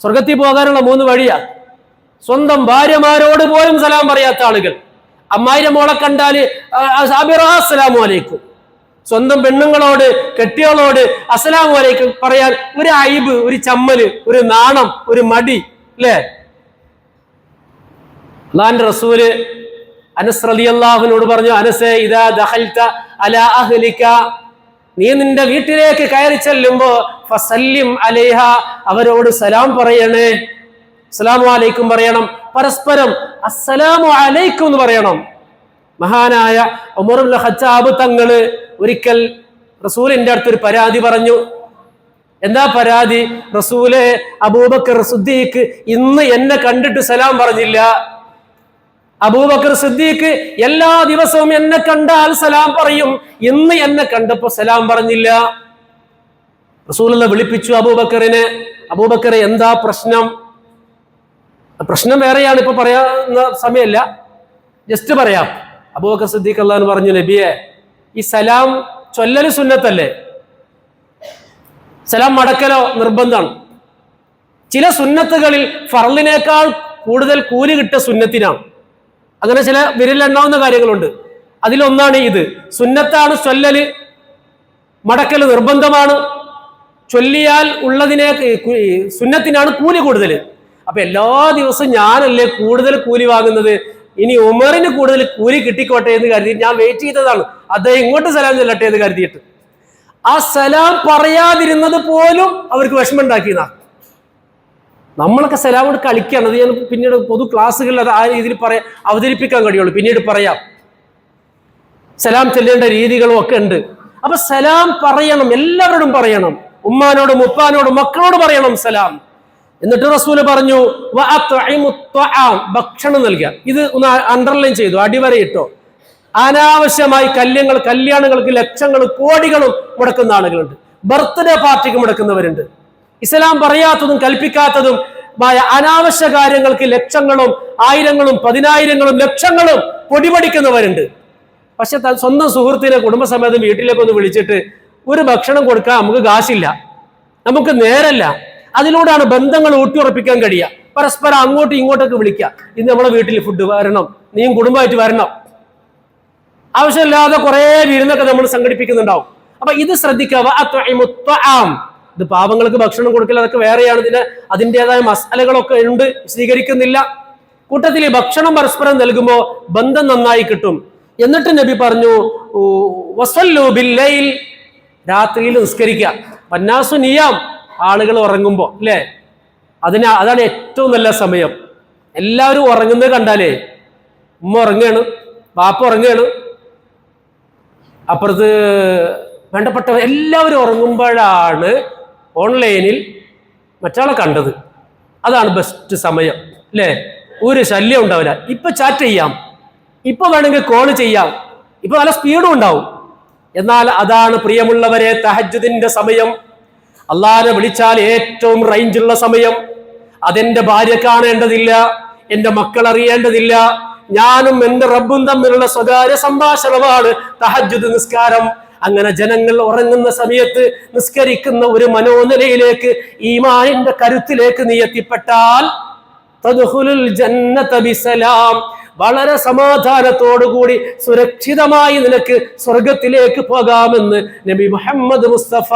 സ്വർഗത്തിൽ പോകാനുള്ള മൂന്ന് വഴിയാ. സ്വന്തം ഭാര്യമാരോട് പോലും സലാം പറയാത്ത ആളുകൾ. അമ്മായിരെ മോളെ കണ്ടാൽ അസ്സലാമു അലൈക്കും. സ്വന്തം പെണ്ണുങ്ങളോട് കെട്ടിയോളോട് അസ്സലാമു അലൈക്കും പറയാൻ ഒരു അയിബ് ഒരു ചമ്മൽ ഒരു നാണം ഒരു മടി അല്ലേ? അള്ളാന്റെ റസൂൽ അനസ് റളിയല്ലാഹുവിനോട് പറഞ്ഞു അനസേ ഇതാ ദഹൽത്ത അല അഹ്ലിക. നീ നിന്റെ വീട്ടിലേക്ക് കയറി ചെല്ലുമ്പോ ഫസല്ലിം അലൈഹ അവരോട് സലാം പറയണേ. അസ്സലാമു അലൈക്കും പറയണം. പരസ്പരം അസ്സലാമു അലൈക്കും എന്ന് പറയണം. മഹാനായ ഉമറുൽ ഖത്താബ് തങ്ങൾ ഒരിക്കൽ റസൂലിന്റെ അടുത്തൊരു പരാതി പറഞ്ഞു. എന്താ പരാതി? റസൂലെ അബൂബക്കർ സുദ്ദീഖ് ഇന്ന് എന്നെ കണ്ടിട്ട് സലാം പറഞ്ഞില്ല. അബൂബക്കർ സിദ്ദീഖ് എല്ലാ ദിവസവും എന്നെ കണ്ടാൽ സലാം പറയും. ഇന്ന് എന്നെ കണ്ടപ്പോ സലാം പറഞ്ഞില്ല. റസൂലുള്ള വിളിപ്പിച്ചു അബൂബക്കറിനെ. അബൂബക്കറെ എന്താ പ്രശ്നം? പ്രശ്നം വേറെയാണ് ഇപ്പൊ പറയാവുന്ന സമയമല്ല. ജസ്റ്റ് പറയാം. അബൂബക്കർ സിദ്ദീഖ് അള്ളഹാൻ പറഞ്ഞു നബിയെ ഈ സലാം ചൊല്ലൽ സുന്നത്തല്ലേ? സലാം മടക്കലോ നിർബന്ധമാണ്. ചില സുന്നത്തുകളിൽ ഫറലിനേക്കാൾ കൂടുതൽ കൂലി കിട്ട സുന്നത്തിനാണ്. അങ്ങനെ ചില വിരലെണ്ണാവുന്ന കാര്യങ്ങളുണ്ട്. അതിലൊന്നാണ് ഇത്. സുന്നത്താണ് ചൊല്ലല് മടക്കൽ നിർബന്ധമാണ്. ചൊല്ലിയാൽ ഉള്ളതിനെ സുന്നത്തിനാണ് കൂലി കൂടുതൽ അപ്പൊ എല്ലാ ദിവസവും ഞാനല്ലേ കൂടുതൽ കൂലി വാങ്ങുന്നത്? ഇനി ഉമറിന് കൂടുതൽ കൂലി കിട്ടിക്കോട്ടെ എന്ന് കരുതി ഞാൻ വെയിറ്റ് ചെയ്തതാണ്. അദ്ദേഹം ഇങ്ങോട്ട് സലാം ചെല്ലട്ടെ എന്ന് കരുതിയിട്ട്. ആ സലാം പറയാതിരുന്നത് പോലും അവർക്ക് വിഷമം ഉണ്ടാക്കിയതാണ് നമ്മളൊക്കെ സലാമോട് കളിക്കുകയാണ് അത് ഞാൻ പിന്നീട് പൊതു ക്ലാസ്സുകളിൽ അത് ആ രീതിയിൽ പറയാം അവതരിപ്പിക്കാൻ കഴിയുള്ളൂ. പിന്നീട് പറയാം. സലാം ചെല്ലേണ്ട രീതികളും ഒക്കെ ഉണ്ട്. അപ്പൊ സലാം പറയണം. എല്ലാവരോടും പറയണം. ഉമ്മാനോടും ഉപ്പാനോടും മക്കളോട് പറയണം സലാം. എന്നിട്ട് റസൂൽ പറഞ്ഞു "വ അത്ഇമു ഭക്ഷണം നൽകുക. ഇത് ഒന്ന് അണ്ടർലൈൻ ചെയ്തു അടിവരയിട്ടോ. അനാവശ്യമായി കല്യങ്ങൾ കല്യാണങ്ങൾക്ക് ലക്ഷങ്ങൾ കോടികളും മുടക്കുന്ന ആളുകളുണ്ട്. ബർത്ത്ഡേ പാർട്ടിക്ക് മുടക്കുന്നവരുണ്ട്. ഇസ്ലാം പറയാത്തതും കൽപ്പിക്കാത്തതും മായ അനാവശ്യ കാര്യങ്ങൾക്ക് ലക്ഷങ്ങളും ആയിരങ്ങളും പതിനായിരങ്ങളും ലക്ഷങ്ങളും പൊടിപടിക്കുന്നവരുണ്ട്. പക്ഷെ സ്വന്തം സുഹൃത്തിനെ കുടുംബസമേതം വീട്ടിലേക്ക് ഒന്ന് വിളിച്ചിട്ട് ഒരു ഭക്ഷണം കൊടുക്കാൻ നമുക്ക് കാശില്ല. നമുക്ക് നേരല്ല. അതിലൂടെയാണ് ബന്ധങ്ങൾ ഊട്ടിയുറപ്പിക്കാൻ കഴിയുക. പരസ്പരം അങ്ങോട്ടും ഇങ്ങോട്ടൊക്കെ വിളിക്കുക. ഇന്ന് നമ്മളെ വീട്ടിൽ ഫുഡ് വരണം. നീയും കുടുംബമായിട്ട് വരണം. ആവശ്യമില്ലാതെ കുറെ വിരുന്നൊക്കെ നമ്മൾ സംഘടിപ്പിക്കുന്നുണ്ടാവും. അപ്പൊ ഇത് ശ്രദ്ധിക്കുക. ഇത് പാവങ്ങൾക്ക് ഭക്ഷണം കൊടുക്കൽ അതൊക്കെ വേറെയാണ്. ഇതിന് അതിന്റെതായ മസാലകളൊക്കെ ഉണ്ട്. സ്വീകരിക്കുന്നില്ല. കൂട്ടത്തിൽ ഭക്ഷണം പരസ്പരം നൽകുമ്പോൾ ബന്ധം നന്നായി കിട്ടും. എന്നിട്ട് നബി പറഞ്ഞു രാത്രിയിൽ നിസ്കരിക്കുക. വന്നാസു നിയാം. ആളുകൾ ഉറങ്ങുമ്പോൾ അല്ലേ? അതിന് അതാണ് ഏറ്റവും നല്ല സമയം. എല്ലാവരും ഉറങ്ങുന്നത് കണ്ടാലേ ഉമ്മ ഉറങ്ങുകയാണ് ബാപ്പ ഉറങ്ങുകയാണ്. അപ്പുറത്ത് വേണ്ടപ്പെട്ടവർ എല്ലാവരും ഉറങ്ങുമ്പോഴാണ് ഓൺലൈനിൽ മറ്റാളെ കണ്ടത്. അതാണ് ബെസ്റ്റ് സമയം അല്ലേ? ഒരു ശല്യം ഉണ്ടാവില്ല. ഇപ്പൊ ചാറ്റ് ചെയ്യാം. ഇപ്പൊ വേണമെങ്കിൽ കോൾ ചെയ്യാം. ഇപ്പൊ നല്ല സ്പീഡും ഉണ്ടാവും. എന്നാൽ അതാണ് പ്രിയമുള്ളവരെ തഹജുദിന്റെ സമയം. അള്ളാനെ വിളിച്ചാൽ ഏറ്റവും റേഞ്ചുള്ള സമയം. അതെന്റെ ഭാര്യ കാണേണ്ടതില്ല എന്റെ മക്കൾ അറിയേണ്ടതില്ല. ഞാനും എന്റെ റബ്ബും തമ്മിലുള്ള സ്വകാര്യ സംഭാഷണമാണ് തഹജുദ് നിസ്കാരം. അങ്ങനെ ജനങ്ങൾ ഉറങ്ങുന്ന സമയത്ത് നിസ്കരിക്കുന്ന ഒരു മനോനിലയിലേക്ക് ഈമാനിന്റെ കരുത്തിലേക്ക് നീ എത്തിപ്പെട്ടാൽ വളരെ സമാധാനത്തോടുകൂടി സുരക്ഷിതമായി നിനക്ക് സ്വർഗത്തിലേക്ക് പോകാമെന്ന് നബി മുഹമ്മദ് മുസ്തഫ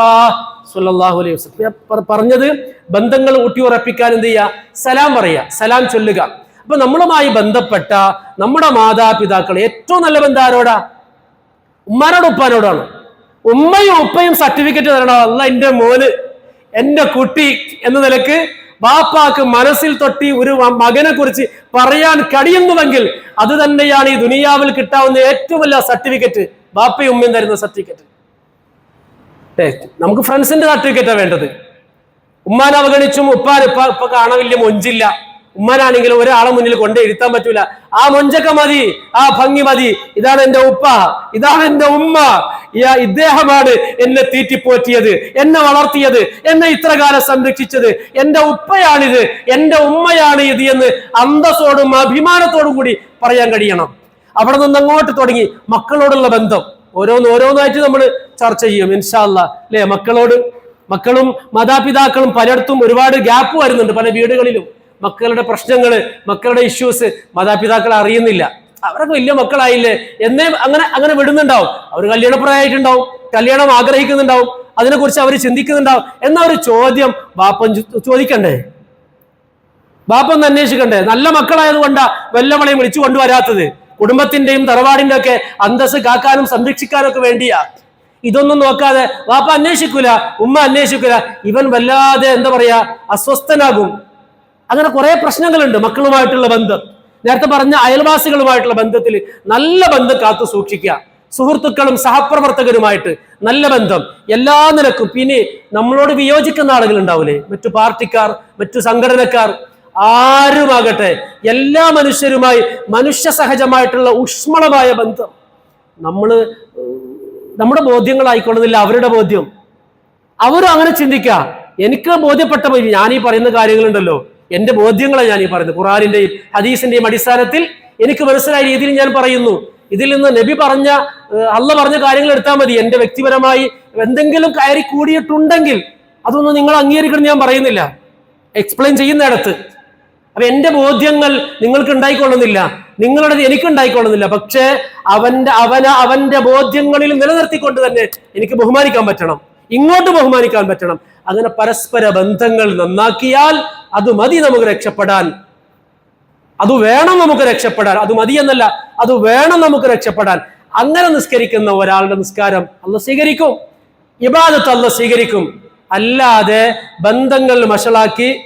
സുല്ലല്ലാഹു അലൈഹി വസ്ലം പറഞ്ഞത് ബന്ധങ്ങൾ ഊട്ടിയുറപ്പിക്കാൻ എന്ത് ചെയ്യുക സലാം പറയുക സലാം ചൊല്ലുക. അപ്പൊ നമ്മളുമായി ബന്ധപ്പെട്ട നമ്മുടെ മാതാപിതാക്കൾ ഏറ്റവും നല്ല ബന്ധം ആരോടാ? ഉമ്മാനോട് ഉപ്പാനോടാണ്. ഉമ്മയും ഉപ്പയും സർട്ടിഫിക്കറ്റ് തരണം? അല്ല എന്റെ മോന് എന്റെ കുട്ടി എന്ന നിലയ്ക്ക് ബാപ്പാക്ക് മനസ്സിൽ തൊട്ടി ഒരു മകനെ കുറിച്ച് പറയാൻ കഴിയുന്നുവെങ്കിൽ അത് തന്നെയാണ് ഈ ദുനിയാവിൽ കിട്ടാവുന്ന ഏറ്റവും വലിയ സർട്ടിഫിക്കറ്റ് ബാപ്പയും ഉമ്മയും തരുന്ന സർട്ടിഫിക്കറ്റ് ഏ നമുക്ക് ഫ്രണ്ട്സിന്റെ സർട്ടിഫിക്കറ്റാണ് വേണ്ടത്. ഉമ്മാൻ അവഗണിച്ചും ഉപ്പാൻ ഇപ്പ ഇപ്പൊ കാണാൻ മൊഞ്ചില്ല. ഉമ്മാനാണെങ്കിൽ ഒരാളെ മുന്നിൽ കൊണ്ട് ഇരുത്താൻ പറ്റൂല. ആ മൊഞ്ചൊക്കെ മതി ആ ഭംഗി മതി. ഇതാണ് എന്റെ ഉപ്പ ഇതാണ് എന്റെ ഉമ്മ. ഇദ്ദേഹമാണ് എന്നെ തീറ്റിപ്പോറ്റിയത് എന്നെ വളർത്തിയത് എന്നെ ഇത്ര കാലം സംരക്ഷിച്ചത്. എന്റെ ഉപ്പയാണിത് എന്റെ ഉമ്മയാണ് ഇത് എന്ന് അന്തസ്സോടും അഭിമാനത്തോടും കൂടി പറയാൻ കഴിയണം. അവിടെ നിന്ന് അങ്ങോട്ട് തുടങ്ങി മക്കളോടുള്ള ബന്ധം. ഓരോന്ന് ഓരോന്നായിട്ട് നമ്മൾ ചർച്ച ചെയ്യും ഇൻഷാല്ല അല്ലേ. മക്കളോട് മക്കളും മാതാപിതാക്കളും പലയിടത്തും ഒരുപാട് ഗ്യാപ്പ് വരുന്നുണ്ട് പല വീടുകളിലും. മക്കളുടെ പ്രശ്നങ്ങൾ മക്കളുടെ ഇഷ്യൂസ് മാതാപിതാക്കൾ അറിയുന്നില്ല. അവരൊക്കെ വലിയ മക്കളായില്ലേ? എന്നേ അങ്ങനെ അങ്ങനെ വിടുന്നുണ്ടാവും. അവർ കല്യാണപ്രായമായിട്ടുണ്ടാവും കല്യാണം ആഗ്രഹിക്കുന്നുണ്ടാവും അതിനെക്കുറിച്ച് അവർ ചിന്തിക്കുന്നുണ്ടാവും എന്ന ഒരു ചോദ്യം ബാപ്പൻ ചോദിക്കണ്ടേ? ബാപ്പൻ ഒന്ന് അന്വേഷിക്കണ്ടേ? നല്ല മക്കളായതുകൊണ്ടാ വല്ലവളെയും വിളിച്ചു കൊണ്ടുവരാത്തത്. കുടുംബത്തിന്റെയും തറവാടിന്റെ ഒക്കെ അന്തസ് കാക്കാനും സംരക്ഷിക്കാനും ഒക്കെ വേണ്ടിയാ. ഇതൊന്നും നോക്കാതെ വാപ്പ അന്വേഷിക്കൂല ഉമ്മ അന്വേഷിക്കൂല. ഇവൻ വല്ലാതെ എന്താ പറയാ അസ്വസ്ഥനാകും. അങ്ങനെ കുറെ പ്രശ്നങ്ങളുണ്ട് മക്കളുമായിട്ടുള്ള ബന്ധം. നേരത്തെ പറഞ്ഞ അയൽവാസികളുമായിട്ടുള്ള ബന്ധത്തിൽ നല്ല ബന്ധം കാത്തു സൂക്ഷിക്കുക. സുഹൃത്തുക്കളും സഹപ്രവർത്തകരുമായിട്ട് നല്ല ബന്ധം. എല്ലാ നിലക്കും. പിന്നെ നമ്മളോട് വിയോജിക്കുന്ന ആളുകൾ ഉണ്ടാവില്ലേ മറ്റു പാർട്ടിക്കാർ മറ്റു സംഘടനക്കാർ. ആരുമാകട്ടെ എല്ലാ മനുഷ്യരുമായി മനുഷ്യ സഹജമായിട്ടുള്ള ഊഷ്മളമായ ബന്ധം. നമ്മൾ നമ്മുടെ ബോധ്യങ്ങളായിക്കൊള്ളുന്നില്ല അവരുടെ ബോധ്യം. അവരും അങ്ങനെ ചിന്തിക്കുക എനിക്ക് ബോധ്യപ്പെട്ട പോയി ഞാൻ ഈ പറയുന്ന കാര്യങ്ങളുണ്ടല്ലോ. എന്റെ ബോധ്യങ്ങളെ ഞാൻ ഈ പറയുന്നത്. ഖുറാനിന്റെയും ഹദീസിന്റെയും അടിസ്ഥാനത്തിൽ എനിക്ക് മനസ്സിലായ രീതിയിൽ ഞാൻ പറയുന്നു. ഇതിൽ നിന്ന് നബി പറഞ്ഞ അള്ള പറഞ്ഞ കാര്യങ്ങൾ എടുത്താൽ മതി. എന്റെ വ്യക്തിപരമായി എന്തെങ്കിലും കയറി കൂടിയിട്ടുണ്ടെങ്കിൽ അതൊന്നും നിങ്ങൾ അംഗീകരിക്കണം ഞാൻ പറയുന്നില്ല. എക്സ്പ്ലെയിൻ ചെയ്യുന്നിടത്ത്. അപ്പൊ എന്റെ ബോധ്യങ്ങൾ നിങ്ങൾക്ക് ഉണ്ടായിക്കൊള്ളുന്നില്ല. നിങ്ങളുടേത് എനിക്ക് ഉണ്ടായിക്കൊള്ളുന്നില്ല പക്ഷേ അവന്റെ അവന അവന്റെ ബോധ്യങ്ങളിൽ നിലനിർത്തിക്കൊണ്ട് തന്നെ എനിക്ക് ബഹുമാനിക്കാൻ പറ്റണം. ഇങ്ങോട്ട് ബഹുമാനിക്കാൻ പറ്റണം. അങ്ങനെ പരസ്പര ബന്ധങ്ങൾ നന്നാക്കിയാൽ അത് മതി നമുക്ക് രക്ഷപ്പെടാൻ. അത് വേണം നമുക്ക് രക്ഷപ്പെടാൻ. അത് മതി എന്നല്ല അത് വേണം നമുക്ക് രക്ഷപ്പെടാൻ. അങ്ങനെ നിസ്കരിക്കുന്ന ഒരാളുടെ നിസ്കാരം അല്ല സ്വീകരിക്കും. ഇബാദത്ത് അല്ല സ്വീകരിക്കും. അല്ലാതെ ബന്ധങ്ങൾ മഷളാക്കി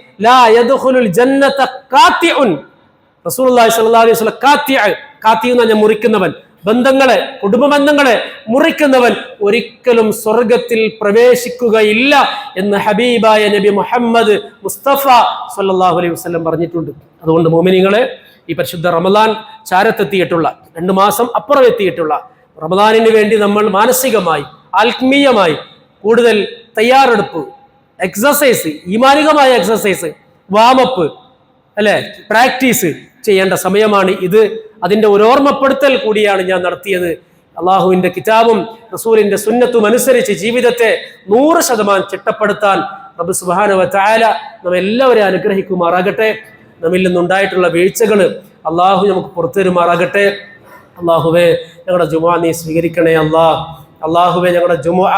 മുറിക്കുന്നവൻ. ബന്ധങ്ങളെ കുടുംബ ബന്ധങ്ങളെ മുറിക്കുന്നവൻ ഒരിക്കലും സ്വർഗത്തിൽ പ്രവേശിക്കുകയില്ല എന്ന് ഹബീബായ നബി മുഹമ്മദ് മുസ്തഫ സല്ലാഹു അലൈഹി വസ്ലം പറഞ്ഞിട്ടുണ്ട്. അതുകൊണ്ട് മോമിനിങ്ങളെ ഈ പരിശുദ്ധ റമദാൻ ചാരത്തെത്തിയിട്ടുള്ള രണ്ടു മാസം അപ്പുറം എത്തിയിട്ടുള്ള റമദാനിന് വേണ്ടി നമ്മൾ മാനസികമായി ആത്മീയമായി കൂടുതൽ തയ്യാറെടുപ്പ് എക്സസൈസ് ഈമാനികമായ എക്സസൈസ് വാമപ്പ് അല്ലെ? പ്രാക്ടീസ് ചെയ്യേണ്ട സമയമാണ് ഇത്. അതിന്റെ ഒരു ഓർമ്മപ്പെടുത്തൽ കൂടിയാണ് ഞാൻ നടത്തിയത്. അള്ളാഹുവിന്റെ കിതാബും റസൂലിന്റെ സുന്നത്തും അനുസരിച്ച് ജീവിതത്തെ നൂറ് ശതമാനം ചിട്ടപ്പെടുത്താൻ റബ്ബ് സുബാനവ ചായാല നമ്മെല്ലാവരെയും അനുഗ്രഹിക്കുമാറാകട്ടെ. നമ്മിൽ നിന്നുണ്ടായിട്ടുള്ള വീഴ്ചകൾ അള്ളാഹു നമുക്ക് പുറത്തു തരുമാറാകട്ടെ അള്ളാഹുവെ ഞങ്ങളുടെ ജുമാ നീ സ്വീകരിക്കണേ അല്ലാ. അള്ളാഹുവെ ഞങ്ങളുടെ ജുമുഅ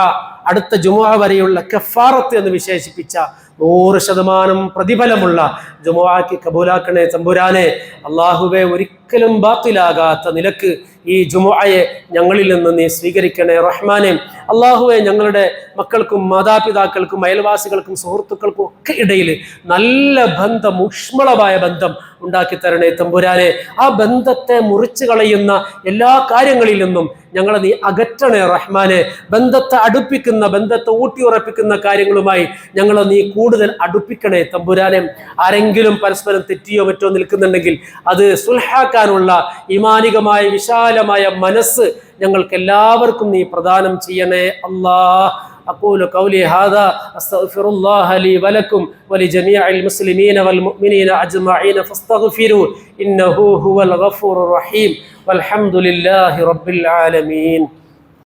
അടുത്ത ജുമുഅ വരെയുള്ള കഫാറത്ത് എന്ന് വിശേഷിപ്പിച്ച നൂറ് ശതമാനം പ്രതിഫലമുള്ള ജുമുഅക്ക് കബൂലാക്കണേ തമ്പുരാനെ അള്ളാഹുബെ ഒരിക്കലും ബാത്തിലാകാത്ത നിലയ്ക്ക് ഈ ജുമുഅയെ ഞങ്ങളിൽ നിന്ന് നീ സ്വീകരിക്കണേ റഹ്മാനെ. അള്ളാഹുവെ ഞങ്ങളുടെ മക്കൾക്കും മാതാപിതാക്കൾക്കും അയൽവാസികൾക്കും സുഹൃത്തുക്കൾക്കും ഒക്കെ ഇടയിൽ നല്ല ബന്ധം ഊഷ്മളമായ ബന്ധം ഉണ്ടാക്കി തരണേ തമ്പുരാനെ. ആ ബന്ധത്തെ മുറിച്ചു കളയുന്ന എല്ലാ കാര്യങ്ങളിൽ നിന്നും ഞങ്ങളെ നീ അകറ്റണേ റഹ്മാനെ. ബന്ധത്തെ അടുപ്പിക്കുന്ന ബന്ധത്തെ ഊട്ടിയുറപ്പിക്കുന്ന കാര്യങ്ങളുമായി ഞങ്ങളെ നീ കൂടുതൽ അടുപ്പിക്കണേ തമ്പുരാനെ. ആരെങ്കിലും പരസ്പരം തെറ്റിയോ മറ്റോ നിൽക്കുന്നുണ്ടെങ്കിൽ അത് സുൽഹാക്കാനുള്ള ഇമാനികമായ വിശാലമായ മനസ്സ് ഞങ്ങൾക്ക് എല്ലാവർക്കും നീ പ്രദാനം ചെയ്യണേ അല്ലാ أقول قولي هذا أستغفر الله لي ولكم ولجميع المسلمين والمؤمنين أجمعين فاستغفروا إنه هو الغفور الرحيم والحمد لله رب العالمين